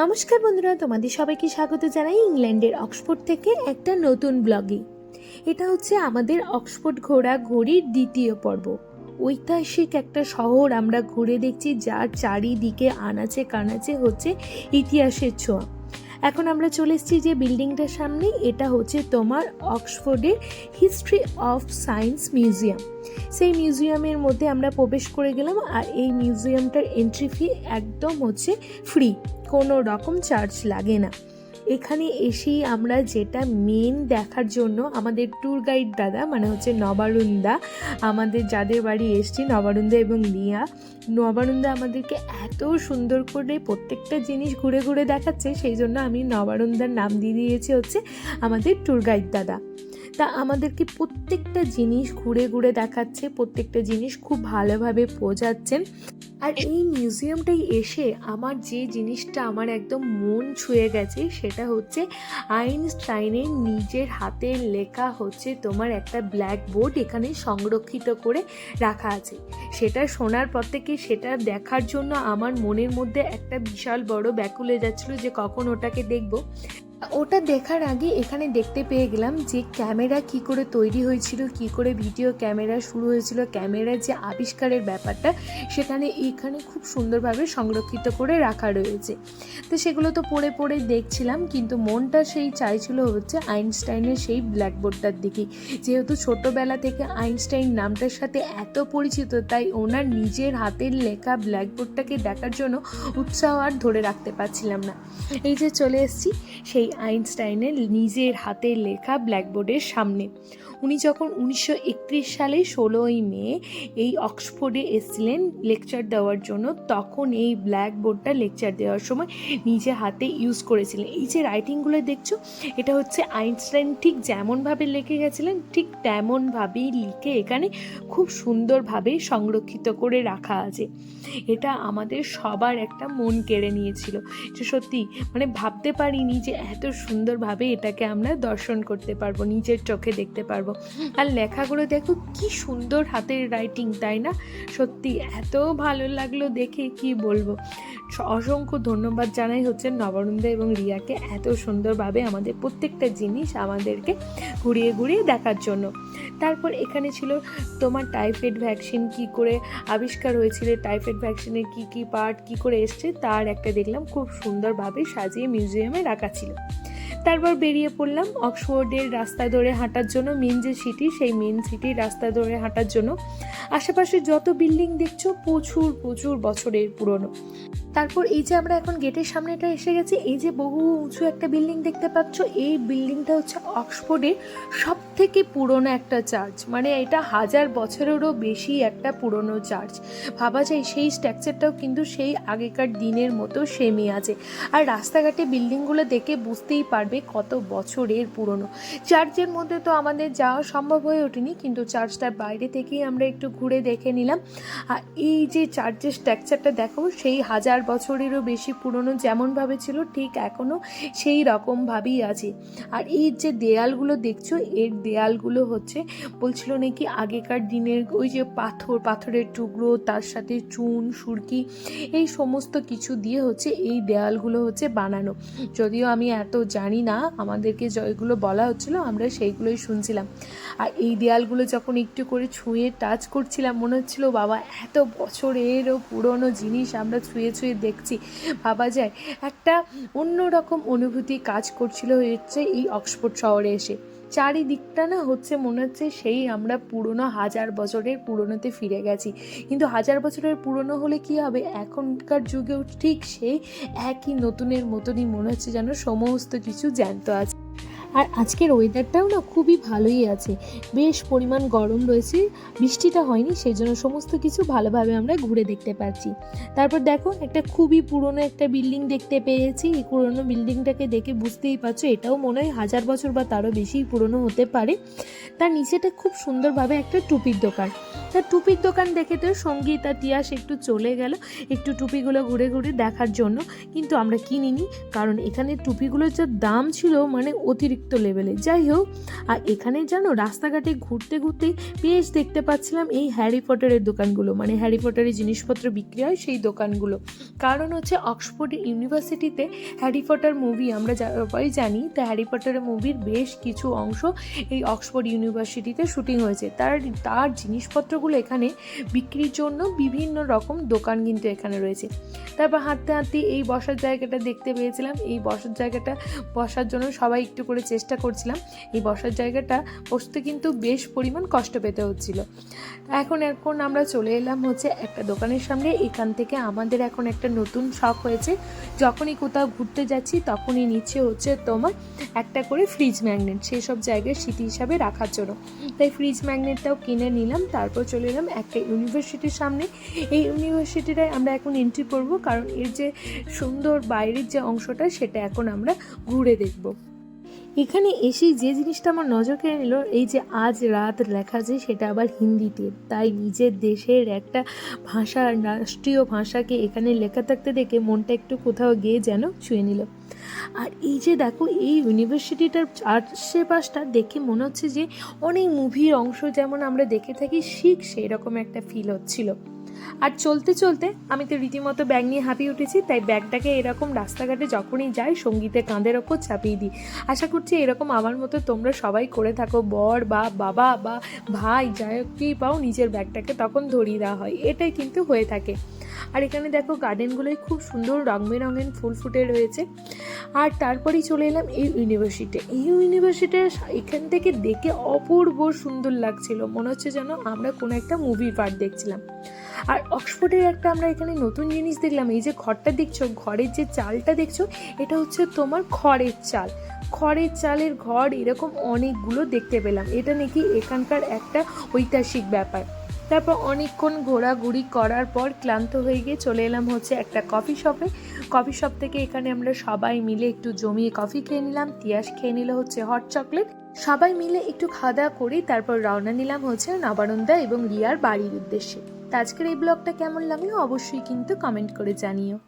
নমস্কার বন্ধুরা, তোমাদের সবাইকে স্বাগত জানাই ইংল্যান্ডের অক্সফোর্ড থেকে একটা নতুন ব্লগে। এটা হচ্ছে আমাদের অক্সফোর্ড ঘোরা ঘড়ির দ্বিতীয় পর্ব। ঐতিহাসিক একটা শহর আমরা ঘুরে দেখছি, যার চারিদিকে আনাচে কানাচে হচ্ছে ইতিহাসের ছোঁয়া। এখন আমরা চলে এসেছি যে বিল্ডিংটার সামনে। এটা হচ্ছে তোমার অক্সফোর্ডের হিস্ট্রি অফ সায়েন্স মিউজিয়াম। সেই মিউজিয়ামের মধ্যে আমরা প্রবেশ করে গেলাম আর এই মিউজিয়ামটার এন্ট্রি ফি একদম হচ্ছে ফ্রি কোনো রকম চার্জ লাগে না। এখানে এসেই আমরা যেটা মেন দেখার জন্য আমাদের ট্যুর গাইড দাদা মানে হচ্ছে নবারুন্দা আমাদের যাদের বাড়ি এসছি নবারুন্দা এবং লিয়া নবারুন্দা আমাদেরকে এত সুন্দর করে প্রত্যেকটা জিনিস ঘুরে ঘুরে দেখাচ্ছে, সেই জন্য আমি নবারুন্দার নাম দিয়ে দিয়েছি হচ্ছে আমাদের ট্যুর গাইড দাদা। তা আমাদেরকে প্রত্যেকটা জিনিস ঘুরে ঘুরে দেখাচ্ছে, প্রত্যেকটা জিনিস খুব ভালোভাবে বোঝাচ্ছেন। আর এই মিউজিয়ামটাই এসে আমার যে জিনিসটা আমার একদম মন ছুঁয়ে গেছে সেটা হচ্ছে আইনস্টাইনের নিজের হাতের লেখা হচ্ছে তোমার একটা ব্ল্যাক বোর্ড এখানে সংরক্ষিত করে রাখা আছে। সেটা শোনার পর থেকে সেটা দেখার জন্য আমার মনের মধ্যে একটা বিশাল বড় ব্যাকুলে যাচ্ছিল যে কখন ওটাকে দেখব। ওটা দেখার আগে এখানে দেখতে পেয়ে গেলাম যে ক্যামেরা কি করে তৈরি হয়েছিল, কি করে ভিডিও ক্যামেরা শুরু হয়েছিল ক্যামেরার যে আবিষ্কারের ব্যাপারটা সেখানে এখানে খুব সুন্দরভাবে সংরক্ষিত করে রাখা রয়েছে। তো সেগুলো তো পড়ে পড়ে দেখছিলাম, কিন্তু মনটা সেই চাইছিল হচ্ছে আইনস্টাইনের সেই ব্ল্যাকবোর্ডটার দিকেই যেহেতু ছোটোবেলা থেকে আইনস্টাইন নামটার সাথে এত পরিচিত, তাই ওনার নিজের হাতের লেখা ব্ল্যাকবোর্ডটাকে দেখার জন্য উৎসাহ আর ধরে রাখতে পারছিলাম না। এই যে চলে এসেছি, সেই আইনস্টাইনের নিজের হাতে লেখা ব্ল্যাকবোর্ডের সামনে। উনি যখন উনিশশো একত্রিশ সালে ষোলোই মে এই অক্সফোর্ডে এসেছিলেন লেকচার দেওয়ার জন্য, তখন এই ব্ল্যাকবোর্ডটা লেকচার দেওয়ার সময় নিজে হাতে ইউজ করেছিলেন। এই যে রাইটিংগুলো দেখছ, এটা হচ্ছে আইনস্টাইন ঠিক যেমনভাবে লিখে গেছিলেন, ঠিক তেমনভাবেই লিখে এখানে খুব সুন্দরভাবে সংরক্ষিত করে রাখা আছে। এটা আমাদের সবার একটা মন কেড়ে নিয়েছিল। যে সত্যি মানে ভাবতে পারিনি যে এত সুন্দরভাবে এটাকে আমরা দর্শন করতে পারব, নিজের চোখে দেখতে পারব। আর লেখাগুলো দেখো কি সুন্দর হাতের রাইটিং তাই না? সত্যি এত ভালো লাগল দেখে, কি বলব? অসংখ্য ধন্যবাদ জানাই হচ্ছে নবানন্দা এবং রিয়াকে এত সুন্দরভাবে আমাদের প্রত্যেকটা জিনিস আমাদেরকে ঘুরিয়ে ঘুরিয়ে দেখার জন্য। তারপর এখানে ছিল তোমার টাইফয়েড ভ্যাকসিন কি করে আবিষ্কার হয়েছিল টাইফয়েড ভ্যাকসিনের কি কি পার্ট কি করে এসছে, তার একটা দেখলাম, খুব সুন্দরভাবে সাজিয়ে মিউজিয়ামে রাখা ছিল। তারপর বেরিয়ে পড়লাম অক্সফোর্ডের রাস্তা ধরে হাঁটার জন্য মেন যে সিটি, সেই মেন সিটির রাস্তা ধরে হাঁটার জন্য। আশেপাশে যত বিল্ডিং দেখছ, প্রচুর প্রচুর বছরের পুরনো। তারপর এই যে আমরা এখন গেটের সামনেটা এসে গেছি, এই যে বহু উঁচু একটা বিল্ডিং দেখতে পাচ্ছ, এই বিল্ডিংটা হচ্ছে অক্সফোর্ডের সব থেকে পুরনো একটা চার্চ। মানে এটা হাজার বছরেরও বেশি একটা পুরনো চার্চ। ভাবা যায় সেই স্ট্রাকচারটাও কিন্তু সেই আগেকার দিনের মতো সেমি আছে। আর রাস্তাঘাটে বিল্ডিংগুলো দেখে বুঝতেই পারবে কত বছরের পুরনো। চার্চের মধ্যে তো আমাদের যাওয়া সম্ভব হয়ে ওঠেনি, কিন্তু চার্চটার বাইরে থেকেই আমরা একটু ঘুরে দেখে নিলাম। আর এই যে চার্চের স্ট্রাকচারটা দেখো সেই হাজার বছরেরও বেশি পুরনো যেমনভাবে ছিল, ঠিক এখনও সেই রকমভাবেই আছে। আর এই যে দেয়ালগুলো দেখছ, এর দেয়ালগুলো হচ্ছে, বলছিল নাকি আগেকার দিনের ওই যে পাথর, পাথরের টুকরো, তার সাথে চুন, সুরকি, এই সমস্ত কিছু দিয়ে হচ্ছে এই দেয়ালগুলো হচ্ছে বানানো। যদিও আমি এত জানি না, আমাদেরকে যেগুলো বলা হচ্ছিল, আমরা সেইগুলোই শুনছিলাম। আর এই দেয়ালগুলো যখন একটু করে ছুঁয়ে টাচ করছিলাম, মনে হচ্ছিল, বাবা, এত বছরেরও পুরনো জিনিস আমরা ছুঁয়ে ছুঁয়ে দেখছি। ভাবা যায়, একটা অন্যরকম অনুভূতি কাজ করছিল হচ্ছে এই অক্সফোর্ড শহরে এসে। চারিদিকটা না হচ্ছে মনে হচ্ছে সেই আমরা পুরনো হাজার বছরের পুরনোতে ফিরে গেছি। কিন্তু হাজার বছরের পুরনো হলে কি হবে? এখনকার যুগেও ঠিক সেই একই নতুনের মতনই মনে হচ্ছে যেন সমস্ত কিছু জ্যান্ত আছে। আর আজকের ওয়েদারটাও না খুবই ভালোই আছে। বেশ পরিমাণ গরম রয়েছে, বৃষ্টিটা হয়নি সেই জন্য সমস্ত কিছু ভালোভাবে আমরা ঘুরে দেখতে পাচ্ছি তারপর দেখো, একটা খুবই পুরনো একটা বিল্ডিং দেখতে পেয়েছি। এই পুরনো বিল্ডিংটাকে দেখে বুঝতেই পারছ, এটাও মনে হয় হাজার বছর বা তারও বেশি পুরনো হতে পারে। তার নিচেটা খুব সুন্দরভাবে একটা টুপির দোকান। তার টুপির দোকান দেখে তো সংগীত আর তিয়াস একটু চলে গেল, একটু টুপিগুলো ঘুরে ঘুরে দেখার জন্য। কিন্তু আমরা কিনিনি, কারণ এখানে টুপিগুলোর যা দাম ছিল মানে অতিরিক্ত অতিরিক্ত লেভেলে যাই হোক, আর এখানে জানো রাস্তাঘাটে ঘুরতে ঘুরতে বেশ দেখতে পাচ্ছিলাম এই হ্যারি পটারের দোকানগুলো। মানে হ্যারি পটারের জিনিসপত্র বিক্রি হয় সেই দোকানগুলো। কারণ হচ্ছে অক্সফোর্ড ইউনিভার্সিটিতে হ্যারি পটার মুভি আমরা সবাই জানি, তো হ্যারি পটারের মুভির বেশ কিছু অংশ এই অক্সফোর্ড ইউনিভার্সিটিতে শুটিং হয়েছে। তার তার জিনিসপত্রগুলো এখানে বিক্রির জন্য বিভিন্ন রকম দোকান কিন্তু এখানে রয়েছে। তারপর হাঁটতে হাঁটতে এই বসার জায়গাটা দেখতে পেয়েছিলাম। এই বসার জায়গাটা বসার জন্য সবাই একটু করে চেষ্টা করছিলাম। এই বসার জায়গাটা বসতে কিন্তু বেশ পরিমাণ কষ্ট পেতে হচ্ছিল। এখন এখন আমরা চলে এলাম হচ্ছে একটা দোকানের সামনে। এখান থেকে আমাদের এখন একটা নতুন শখ হয়েছে। যখনই কোথাও ঘুরতে যাচ্ছি, তখনই নিচে হচ্ছে তোমার একটা করে ফ্রিজ ম্যাগনেট সেই সব জায়গায় স্মৃতি হিসাবে রাখার জন্য। তাই ফ্রিজ ম্যাগনেটটাও কিনে নিলাম, তারপর চলে এলাম একটা ইউনিভার্সিটির সামনে। এই ইউনিভার্সিটিটায় আমরা এখন এন্ট্রি করব, কারণ এর যে সুন্দর বাইরের যে অংশটা, সেটা এখন আমরা ঘুরে দেখব। এখানে এসেই যে জিনিসটা আমার নজর কেড়ে নিল, এই যে আজ রাত লেখা আছে সেটা আবার হিন্দিতে তাই নিজের দেশের একটা ভাষা, রাষ্ট্রীয় ভাষাকে এখানে লেখা থাকতে দেখে মনটা একটু কোথাও গিয়ে যেন ছুঁয়ে নিল। আর এই যে দেখো, এই ইউনিভার্সিটিটার আশেপাশটা দেখে মনে হচ্ছে যে অনেক মুভির অংশ যেমন আমরা দেখে থাকি শিখ সেই রকম একটা ফিল হচ্ছিল। আর চলতে চলতে আমি তো রীতিমতো ব্যাগ নিয়ে হাঁপিয়ে উঠেছি, তাই ব্যাগটাকে এরকম রাস্তাঘাটে যখনই যাই সঙ্গীতে কাঁধের ওপর চাপিয়ে দিই। আশা করছি এরকম আমার মতো তোমরা সবাই করে থাকো, বর বা বাবা বা ভাই, যাই হোক কি পাও, নিজের ব্যাগটাকে তখন ধরিয়ে দেওয়া হয়। এটাই কিন্তু হয়ে থাকে। আর এখানে দেখো গার্ডেনগুলোই খুব সুন্দর রং বেরঙের ফুল ফুটে রয়েছে। আর তারপরেই চলে এলাম এই ইউনিভার্সিটি এই ইউনিভার্সিটি এখান থেকে দেখে অপূর্ব সুন্দর লাগছিল। মনে হচ্ছে যেন আমরা কোনো একটা মুভির পার্ট দেখছিলাম। আর অক্সফোর্ডের একটা আমরা এখানে নতুন জিনিস দেখলাম, এই যে ঘরটা দেখছ, ঘরের যে চালটা দেখছ, এটা হচ্ছে তোমার খড়ের চাল। খড়ের চালের ঘর এরকম অনেকগুলো দেখতে পেলাম। এটা নাকি এখানকার একটা ঐতিহাসিক ব্যাপার। তারপর অনেকক্ষণ ঘোরাঘুরি করার পর ক্লান্ত হয়ে গিয়ে চলে এলাম হচ্ছে একটা কফি শপে। কফি শপ থেকে এখানে আমরা সবাই মিলে একটু জমিয়ে কফি খেয়ে নিলাম, তিয়াস খেয়ে নিল হচ্ছে হট চকলেট। সবাই মিলে একটু খাওয়া দাওয়া করি তারপর রওনা নিলাম হচ্ছে নবানন্দা এবং রিয়ার বাড়ির উদ্দেশ্যে। তো আজকের এই ব্লগটা কেমন লাগল অবশ্যই কিন্তু কমেন্ট করে জানিও।